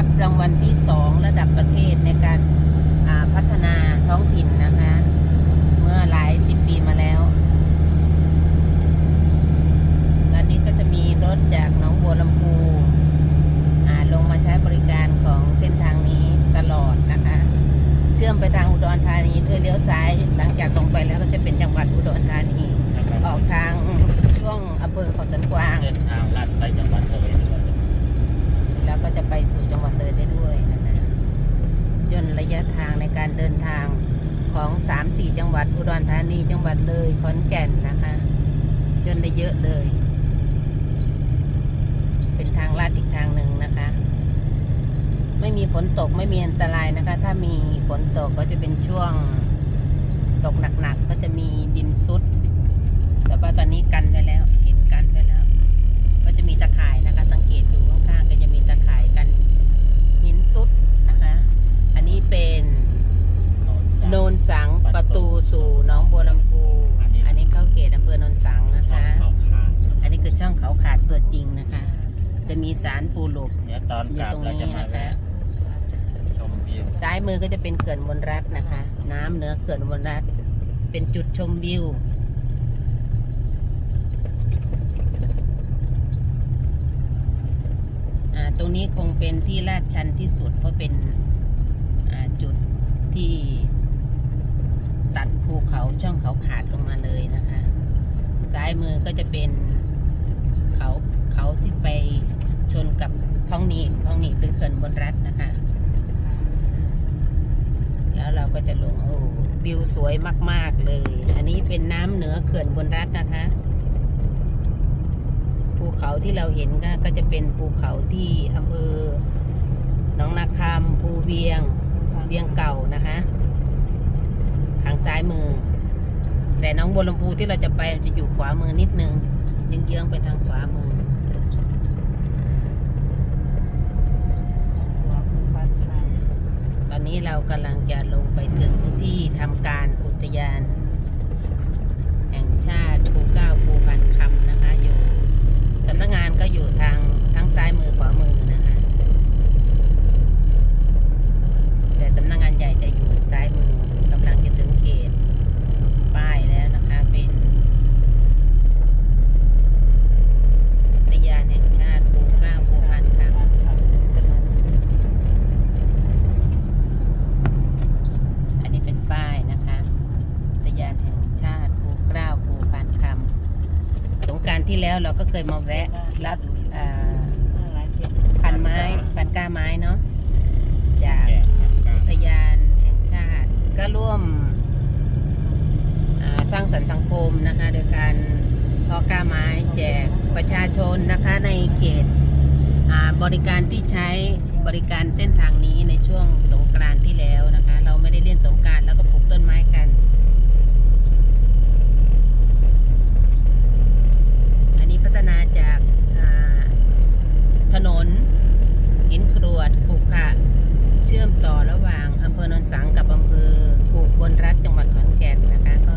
รับรางวัลที่สองระดับประเทศในการอ่าพัฒนาท้องถิ่นนะคะ เมื่อหลายสิบปีมาแล้ว ตอนนี้ก็จะมีรถจากหนองบัวลำพูอ่าลงมาใช้บริการของเส้นทางนี้ตลอดนะคะ เชื่อมไปทางอุดรธานีด้วยเลี้ยวซ้าย หลังจากตรงไปแล้วก็จะเป็นจังหวัดอุดรธานีนะครับออกทางช่วงอำเภอเขาสันกวางเส้นทางลัดไปจังหวัดเลยด้วย แล้วก็จะไปสู่จังหวัดเลยได้ด้วยนะคะย่นระยะทางในการเดินทางของสามสี่จังหวัดอุดรธานีจังหวัดเลยขอนแก่นนะคะย่นได้เยอะเลย เป็นทางลาดอีกทางหนึ่งนะคะ ไม่มีฝนตกไม่มีอันตรายนะคะ ถ้ามีฝนตกก็จะเป็นช่วงตกหนักๆก็จะมีดินซุด แต่ว่าตอนนี้กันไว้แล้ว เห็นกันไว้แล้ว ก็จะมีตะข่ายนะคะ สังเกตดูข้างๆก็จะมีตะข่ายกัน หินซุดนะคะ อันนี้เป็นโนนสังประตูสู่หน้องบัวลำพู อันนี้เข้าเขตอำเภอโนนสังนะช่องคะเขาขาดอันนี้คือช่องเขาขาดตัวจริงนะคะ จะมีสารปูหลุบเดี๋ยวตอนกลับเราจะมาแวะชมวิวซ้ายมือก็จะเป็นเขื่อนบนรัฐนะคะ น้ำเหนือเขื่อนบนรัฐ เป็นจุดชมวิว อ่า ตรงนี้คงเป็นที่ลาดชันที่สุดเพราะเป็นจุดที่ตัดภูเขาช่องเขาขาดลงมาเลยนะคะ ซ้ายมือก็จะเป็นเขาเขาที่ไปชนกับท้องนีท้องนีบหรือเขื่อนบนรัฐนะคะ แล้วเราก็จะลงโอ้วิวสวยมาก ๆเลย อันนี้เป็นน้ำเหนือเขื่อนบนรัฐนะคะ เขาที่เราเห็นก็ก็จะเป็นภูเขาที่อำเภอหนองนาคำภูเวียงเวียงเก่านะคะทางซ้ายมือ แต่หน้องบัวลำพูที่เราจะไปมันจะอยู่ขวามือนิดนึงยิงเยื้องๆไปทางขวามือตอนนี้เรากำลังจะลงไปถึงที่ทำการอุทยาน แห่งชาติภูเก้าภูพันคำนะคะอยู่ สำนักงานก็อยู่ทางทั้งซ้ายมือขวามือนะคะ แต่สำนักงานใหญ่จะอยู่ซ้ายมือกำลังจะถึงเขตป้ายแล้วนะคะ เป็นอุทยานแห่งชาติภูเก้าภูพันคำอันนี้เป็นป้ายนะคะอุทยานแห่งชาติภูเกล้าภูพานคำสงกรารที่แล้วเราก็เคยมา รับอ่าพันไม้พันก้าไม้เนาะจากแจกครับกลางอุทยานแห่งชาติ ก็ร่วมอ่าสร้างสรรค์สังคมนะคะ โดยการเพาะกล้าไม้แจกประชาชนนะคะในเขตอ่าบริการที่ใช้บริการเส้นทางนี้ในช่วงสงกรานต์ที่แล้วนะคะ เราไม่ได้เล่นสงกรารแล้วก็ปลูกต้นไม้กัน อันนี้ พัฒนาจากถนนหินกรวดขรุขระเชื่อมต่อระหว่างอำเภอโนนสังกับอำเภออุบลรัฐจังหวัดขอนแก่นนะคะ ก็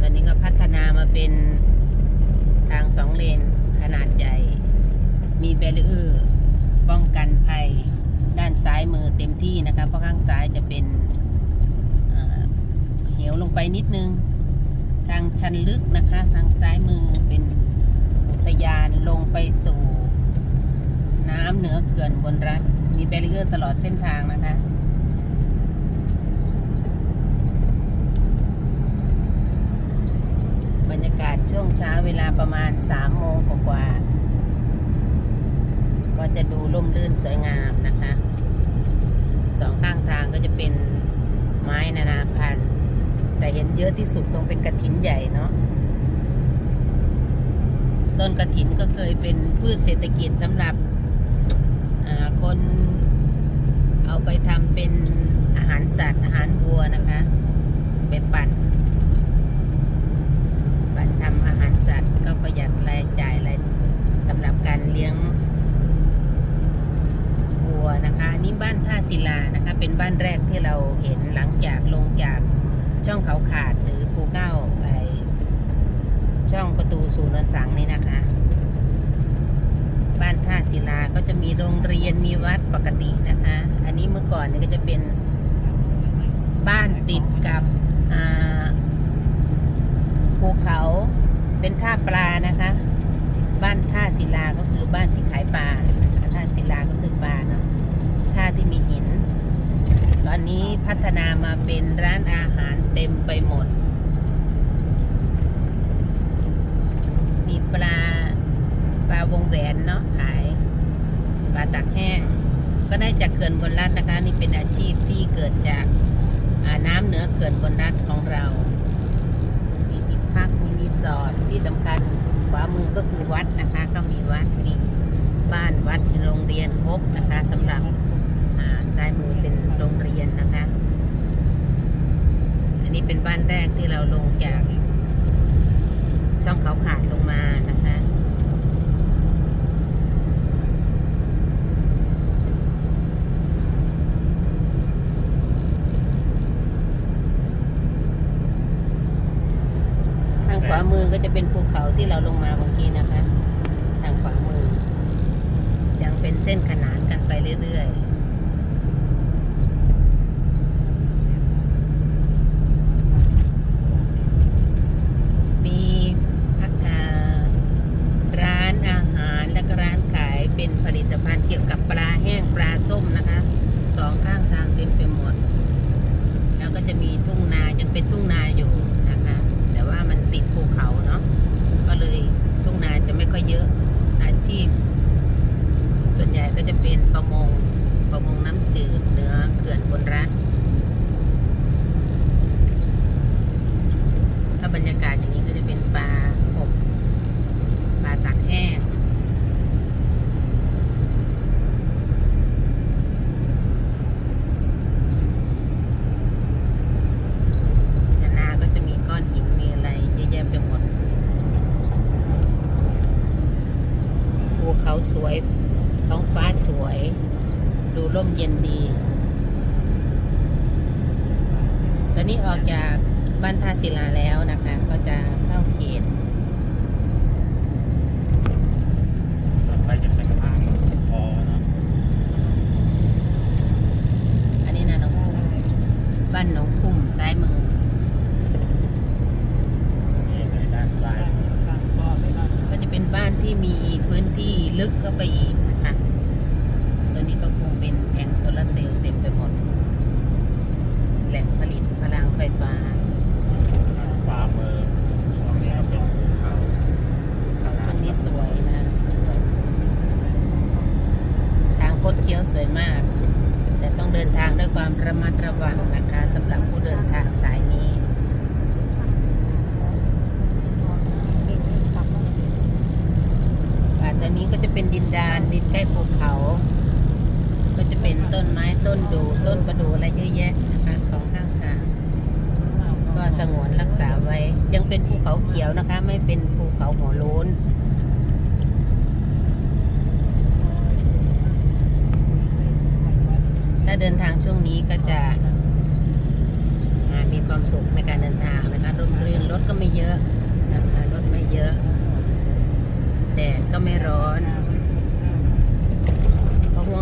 ตอนนี้ก็พัฒนามาเป็นทางสองเลนขนาดใหญ่ มีแบรีเออร์ป้องกันภัยด้านซ้ายมือเต็มที่นะคะเพราะข้างซ้ายจะเป็นเเหวลงไปนิดนึง ทางชันลึกนะคะ ทางซ้ายมือเป็น อุทยานลงไปสู่น้ำเหนือเขื่อนบนรัฐ มีแบรีเออร์ตลอดเส้นทางนะคะบรรยากาศช่วงเช้าเวลาประมาณสามโมงกว่าๆก็จะดูร่มรื่นสวยงามนะคะ สองข้างทางก็จะเป็นไม้นานาพันธุ์ แต่เห็นเยอะที่สุดคงเป็นกระถินใหญ่เนาะ ต้นกระถินก็เคยเป็นพืชเศรษฐกิจสำหรับคนเอาไปทำเป็นอาหารสัตว์อาหารวัวนะคะไปปั่น ปั่นทำอาหารสัตว์ก็ประหยัดรายจ่ายรายสำหรับการเลี้ยงวัวนะคะนี่บ้านท่าศิลานะคะ เป็นบ้านแรกที่เราเห็นหลังจากลงจากช่องเขาขาดหรือปูเก้า ช่องประตูสู่นนสังนี่นะคะ บ้านท่าศิลาก็จะมีโรงเรียนมีวัดปกตินะคะ อันนี้เมื่อก่อนเนี่ยก็จะเป็นบ้านติดกับภูเขาเป็นท่าปลานะคะ บ้านท่าศิลาก็คือบ้านที่ขายปลาท่าศิลาก็คือปลาเนาะท่าที่มีหิน ตอนนี้พัฒนามาเป็นร้านอาหารเต็มไปหมด มี ปลาปลาวงแหวนเนาะขายปลาตักแห้ง ก็ได้จากเขื่อนบนรัฐนะคะ นี่เป็นอาชีพที่เกิดจากาน้ำเหนือเขื่อนบนรัฐของเรา มีที่พักมีรีสอร์ทที่สำคัญขวามือก็คือวัดนะคะ ก็มีวัดมีบ้านวัดโรงเรียนครบนะคะสำหรับอ่าซ้ายมือเป็นโรงเรียนนะคะ อันนี้เป็นบ้านแรกที่เราลงจาก ช่องเขาขาดลงมานะคะทางขวามือก็จะเป็นภูเขาที่เราลงมาเมื่อกี้นะคะ ทางขวามือ ยังเป็นเส้นขนานกันไปเรื่อยๆ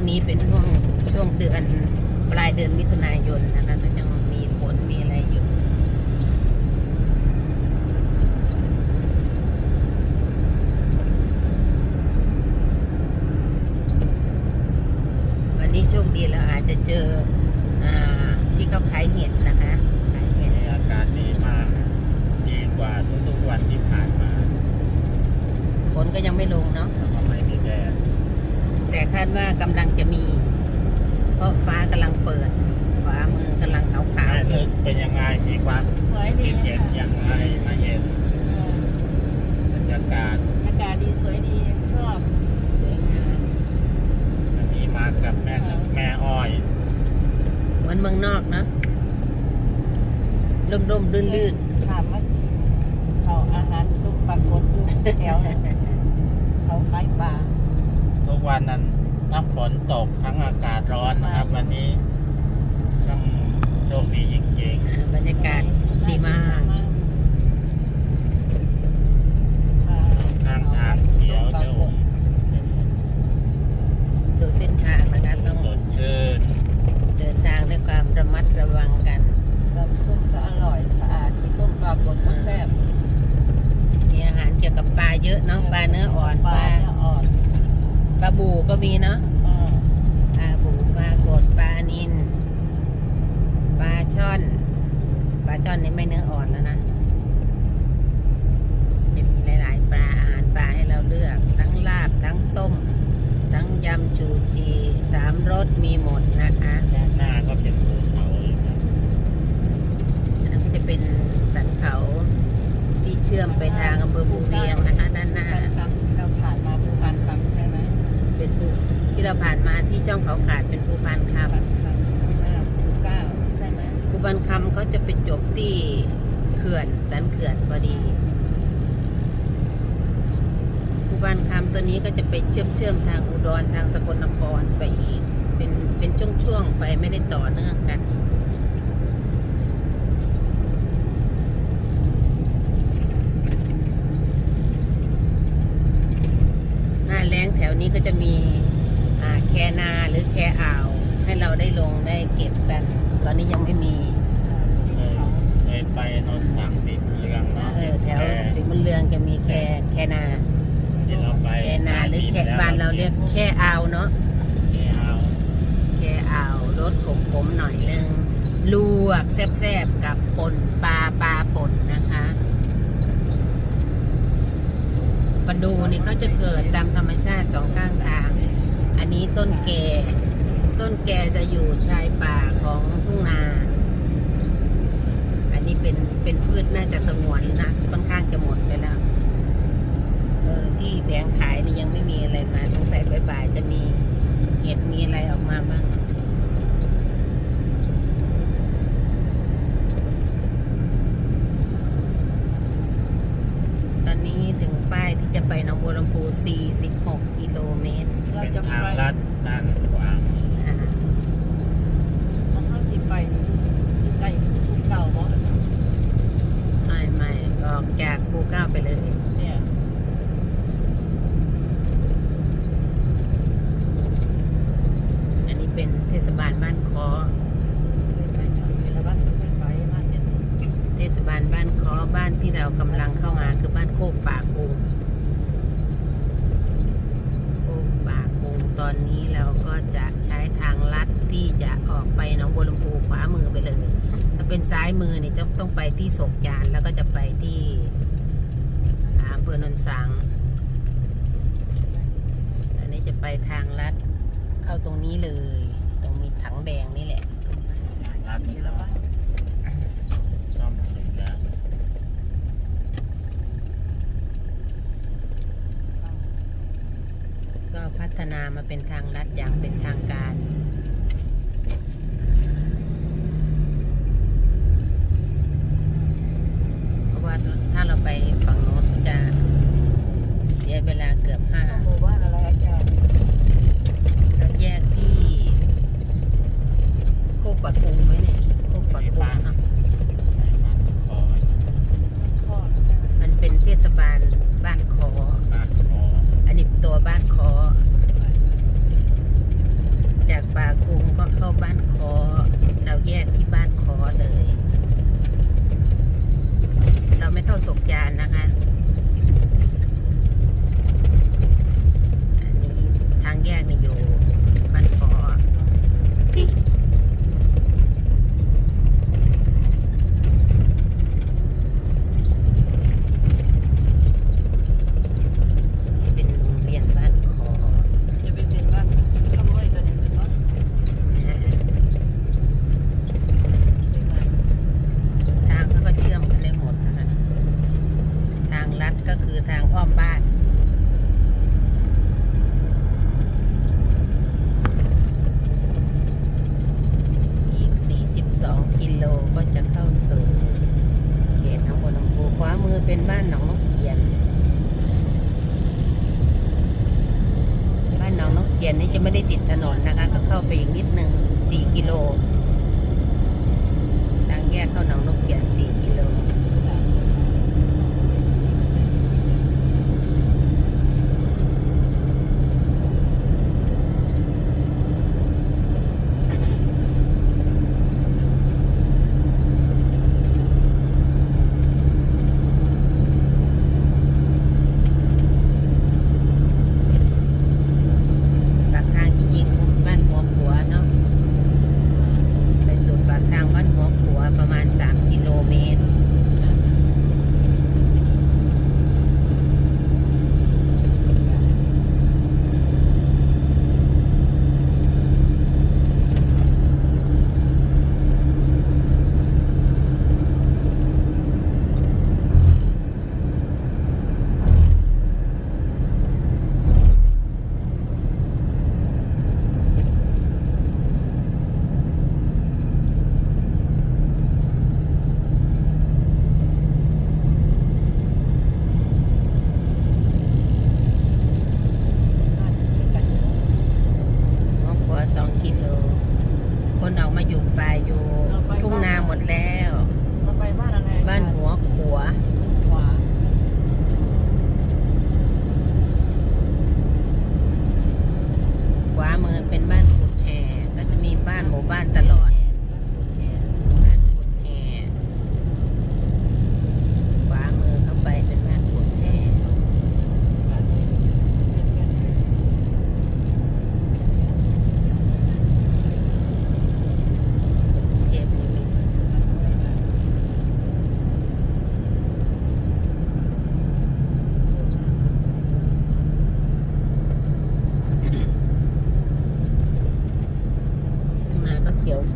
วงนี้เป็นช่วงช่วงเดือนปลายเดือนมิถุนายนนะคะก็จะมีฝนมีอะไรอยู่ วันนี้โชคดีเราอาจจะเจออาที่เขาขายเห็ดนะคะขายเห็ด มีอากาศดีมาก อ ดีกว่าทุกๆวันที่ผ่านมา ฝนก็ยังไม่ลงเนาะ แล้วก็ไม่มีแดด แต่คาดว่า กำลังจะมี เพราะฟ้ากำลังเปิดขวามือกำลังขาวแม่นึกเป็นยังไง มีความสวยดีคิดเห็นค่ะยังไงมาเห็นเออบรรยากาศอากาศดีสวยดีชอบๆสวยงามอันนี้มากับแม่นึกแม่อ้อย เหมือนเมืองนอกเนาะร่มๆลื่นถามว่ากินเขาอาหารตุกปรากฏอยู่แถวนั้นเขาขายปลาทุกวันนั้น ทั้งฝนตกทั้งอากาศร้อนนะครับ วันนี้ช่างโชคดีจริงๆอ่าบรรยากาศดีมากๆทางทางเขียวชอุ่ม ดูเส้นทางนะคะต้อง สดชื่น เดินทางด้วยความระมัดระวังกัน น้ำส้มก็อร่อยสะอาดที่ต้มปลากดก็แซ่บ มีอาหารเกี่ยวกับปลาเยอะเนาะปลาเนื้ออ่อน ป ป ลา ลา เนื้ออ่อน ปลาบูก็มีเนาะ เออ ปลาบูปลากดปลานินปลาช่อนปลาช่อนนี่ไม่เนื้ออ่อนแล้วนะจะมีหลาย ๆ ปลาอาหารปลาให้เราเลือก ทั้งลาบทั้งต้ม ทั้งยำจูจีสามรสมีหมดนะคะ ด้านหน้าก็เป็นภูเขาอีกนะ อันนั้นก็จะเป็นสันเขาที่เชื่อมไปทางอำเภอภูเวียงนะคะด้านหน้าภูพานคำเราผ่านมาภูพานคำใช่ไหมเป็นภูที่เราผ่านมาที่ช่องเขาขาดเป็นภูพานคภูพานคำอ่าภูเก้าใช่ไหมำภูพานคำเขาจะไปจบที่เขื่อนสันเขื่อนพอดีภูพานคำตัวนี้ก็จะไปเชื่อมเชื่อมทางอุดรทางสกลนครไปอีก เป็นเป็นช่วงๆไปไม่ได้ต่อเนื่องกัน หน้าแล้งแถว นี้ก็จะมีอ่าแคนาหรือแคอ่าว ให้เราได้ลงได้เก็บกัน ตอนนี้ยังไม่มีเคยเคยไปนนท์สังสิทธิ์เรืองเนาะเออแถวสิบุญเรืองจะมีแคแคนาที่เราไปแคนาหรือแคบ้านเราเรียกแค่อ่าวเนาะแค่เอาแค่อ่าวรสขมๆหน่อยนึงลวกแซ่บๆกับป่นปลาปลาป่นนะคะ ปลาดูนี่เขาจะเกิดตามธรรมชาติสองข้างทาง อันนี้ต้นแก่ ต้นแก่จะอยู่ชายป่าของทุ่งนา อันนี้เป็นเป็นพืชน่าจะสงวนนะค่อนข้างจะหมดไปแล้วเออที่แผงขายนี่ยังไม่มีอะไรมาสงสัยบ่ายๆจะมีเห็ดมีอะไรออกมาบ้าง ตอนนี้ถึงป้ายที่จะไปหนองบัวลำพู 46 กิโลเมตรเราเป็นจะทางไปลัดด้านขวามืออ่าของเขาสิไปนี่อยู่ใกล้ภูเก่าบ่ไม่ไม่ออกจากภูเก้าไปเลย เนี่ยอันนี้เป็นเทศบาลบ้านคอ เคยไปทำเวลาบ้านก็เคยไปมาเส้นนี้เทศบาลบ้านคอบ้านที่เรากำลังเข้ามาคือบ้านโคกป่ากุงโคกป่ากุง ตอนนี้เราก็จะใช้ทางลัดที่จะออกไปหนองบัวลำพูขวามือไปเลย ถ้าเป็นซ้ายมือนี่จะต้องไปที่โศกจานแล้วก็จะไปที่อำเภอโนนสังอันนี้จะไปทางลัดเข้าตรงนี้เลย ตรงมีถังแดงนี่แหละ ลัด เวลาบ้าน ซ่อมเสร็จแล้ว ก็พั ฒนามาเป็นทางลัดอย่างเป็นทางการ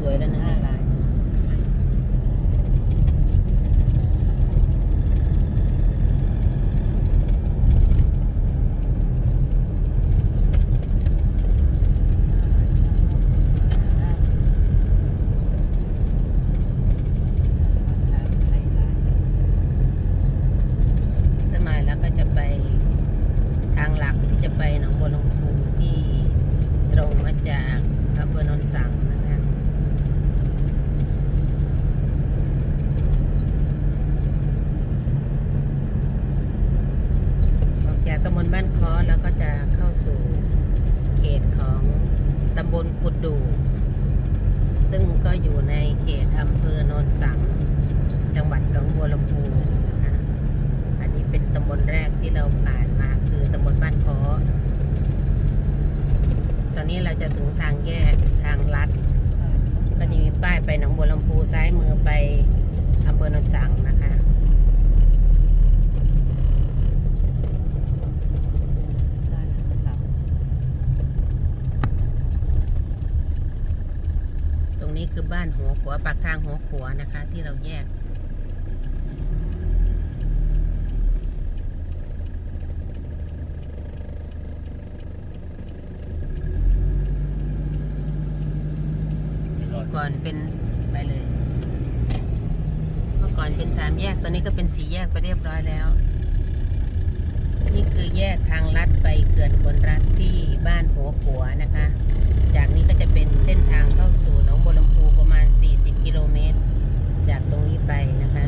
วสวยแล้วนะอะไร สักหน่อยแล้วก็จะไปทางหลักที่จะไปหนองบัวลำพูที่ตรงมาจากอำเภอโนนสังนะคะออกจาก ตำบลบ้านคอแล้วก็จะเข้าสู่เขตของตำบลกุดดู ซึ่งก็อยู่ในเขตอำเภอโนนสัง จังหวัดหนองบัวลำพูนะคะอันนี้เป็นตำบลแรกที่เราผ่านมาคือตำบลบ้านคอตอนนี้เราจะถึงทางแยกทางลัด ก็จะมีป้ายไปหนองบัวลำพูซ้ายมือไปอำเภอโนนสังนะคะ ตรง นี้คือบ้านหัวขัวปากทางหัวขัวนะคะ ที่เราแยก ก่อนเป็นไปเลย เมื่อก่อนเป็นสามแยก ตอนนี้ก็เป็นสี่แยกไปเรียบร้อยแล้ว นี่คือแยกทางลัดไปเขื่อนบนรัฐที่บ้านหัวขัวนะคะ จากนี้ก็จะเป็นเส้นทางเข้าสู่หนองบัวลำพู มาณ 40 กิโลเมตร จากตรงนี้ไปนะคะ